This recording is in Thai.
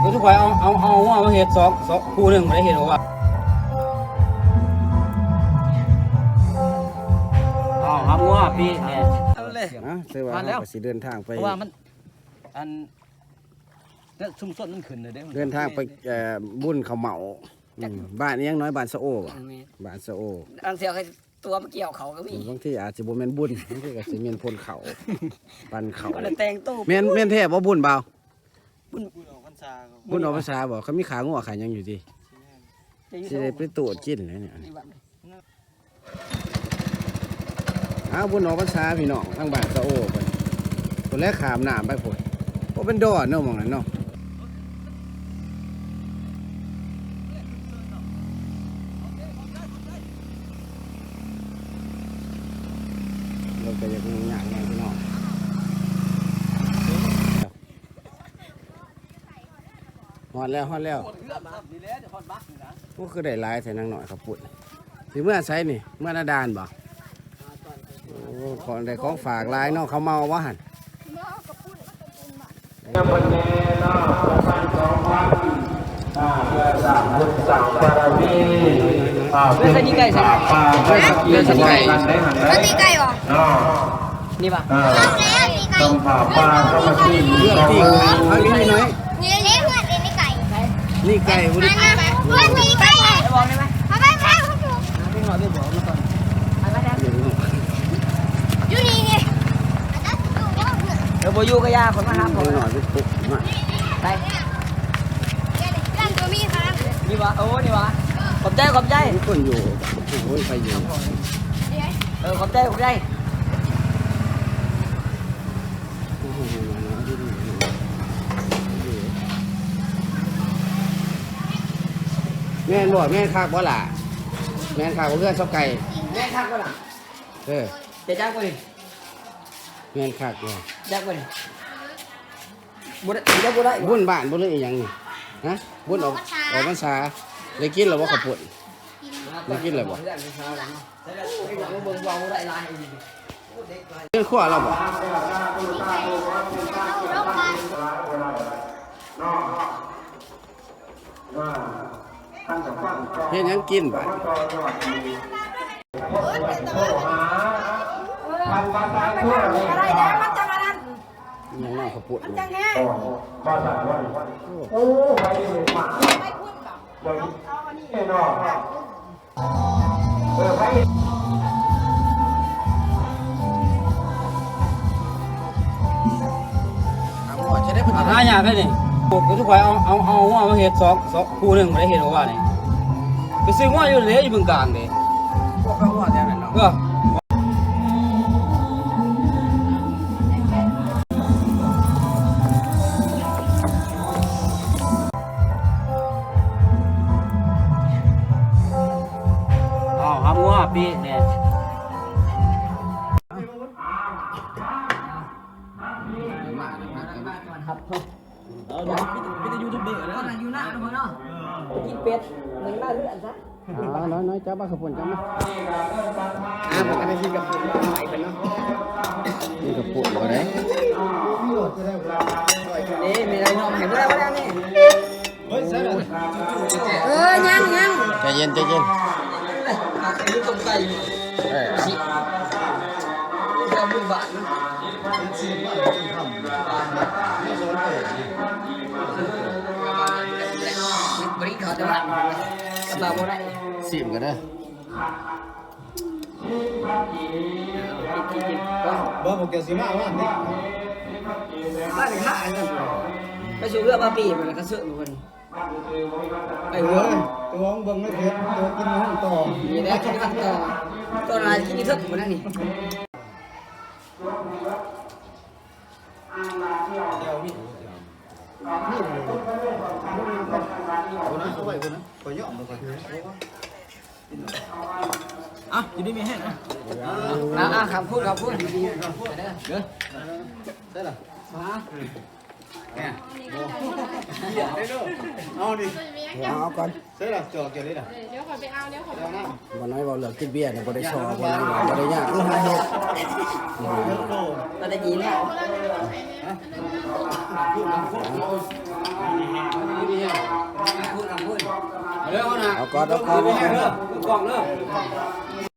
ข่อยเอาเอาเอาว่ามาเฮ็ดสองสองคู่หนึงบ่ได้เฮ็ดหรอกว่าเอาครับงัวพี่เนี่ยเอาเลย นะเสือว่ามาแล้ว เราก็สิเดินทางไป เพราะว่ามันอันเนี่ยซุ่มส้นมันขึ้นเลยเด้เดินทางไปเอ่อบุญเขาเหมาอืมบ้านนี้ยังน้อยบ้านสะโอบ่บ้านสะโออันเสียวให้ตัวมาเกี่ยวเขาก็มีบางทีอาจสิบ่แม่นบุญบางทีก็สิแม่นพลเขาปันเขามันแต่งตู้แม่นแม่นแท้บ่บุญเบา บุญออกพรรษาบุญออกภาษาบ่เขามีขางัวขาหยังอยู่ติจะอยู่สิได้ไปตรวจกินเลยเนี่ยนี่บัดอ้าวบุญออกภาษาพี่น้องทางบ้านสะโอเพิ่นคนแรกขามน้ำไปพุ่นบ่เป็นดอนเนาะหมองนั้นเนาะเราก็อยากงอย่างไงพี่น้ องฮอดแล้วฮอดแล้วนี่แหละเดี๋ยวฮอดบักนี่นะก็คือได้หลายใส่นางหน่อยครับปุ่นสิเมื่อใช้นี่ เมื่อนาดานบ่โอ้ของได้ของฝากหลายเนาะเขาเมาว่าหันเลือดนี่ไก่ใส่เรื่องสไก่ก็ตีไก่เหรอนี่ป่ะเอาแล้วตีไก่เรื่องที่เขานี้น้อยนี่เลี้ยงเพื่อนเลี้ยงไก่ นี่ไก่บุรีมานะเพื่อนตีไก่ไปบอกได้ไหมมาไปแพ้คุณครูไม่หอดไม่บอกมาก่อนไปไปได้อยู่นี่ไงอาจารย์ดูว่าเพื่อนเดี๋ยวโบอยูก็ยาคนมาหาผเพิ่มงหน่อยไปปุ๊บมาไปเล่นตัวมีครับนี่วะโอ้นี่วะขอบใจขอบใจทุกคนอยู่โอ้ยใครอยู่เออขอบใจขอบใจ โอ้โห แม่นบ่แม่นคักบ่ล่ะแม่นคักบ่เพื่อนชอบไก่แม่ทักก่อนล่ะเออเดี๋ยวจ้างก่อนดิแม่นคักเลยจ้างก่อนดิบุได้บุได้บุได้บุญบ้านบุญเรื่องอีหยังนี่ฮะบุญออกออกพรรษาได้กินแล้วบ่ขับปุ่นได้กินเลยบ่ ได้ไม่เช้าแล้วได้แล้วไอ้หลังเบิ่งวางบุได้ลายอีกเรื่องขั้วเราบ่ เฮ็ดหยังกินบัดอะไรนะมันจะมาดันอิหยังน่าขับปุ่นจังแน่จะได้เป็นหายากเลยนี่ก็ทุกข่อยเอาเอาเอาว่ามาเฮ็ดสองสองคู่หนึงบ่ได้เฮ็ดหรอกว่านี่ ไปซื้องัวอยู่เลยอยู่บึงกาฬนี่พวกเขาว่าแถวนั้นเนาะก็เอาครับงัวพี่เนี่ยครับ พ่อเอาเดี๋ยวพี่จะยูทูบเบอร์แล้วอยู่หน้าพ่อเนาะกินเป็ดหนึ่งหน้าเลือดซะอ๋อน้อยๆจับมาขับปุ่นจับมาอ่าผมก็ได้กินกับปุ่นใหม่เพิ่นเนาะนี่กับปุ่นบ่ได้นี่มีอะไรน้องเห็นบ่ได้บ่ได้นี่เออยังยังใจเย็นใจเย็น อันนี้ต้มไก่เออชิ เอามือบาดนะบริการจะบ้านกำลังบ่ได้สิมกันเด้อบ่ผมเกี่ยวสิมากว่านี่บ้านหนึ่งห้าอันนั้นไปสู่เรือมาปีมันก็เสือมันไอหัวอตัวองบิ่งไม่เผ็ดตัวกินห้องต่อนี่แหละกินกันต่อตอนนั้นกินที่เถิดมันนั่นนี่ เอาไว้คนนั้นขอย่อมมาก่อนอะอยู่นี่มีแห้งนะอ่าอ่าคำพูดคำพูดเด้อเอาดิเอาก่อนใช่ล่ะจอเกี่ยวนี่ล่ะบ่น้อยบ่เด้อบ่ได้บ่ได้ยากบ่ได้เฮ็ดตอ ด้ยินแล้วเเอาเด้อเอานะเอาก่อนเอาก่อนเด้อเด้อกล่องเด้อ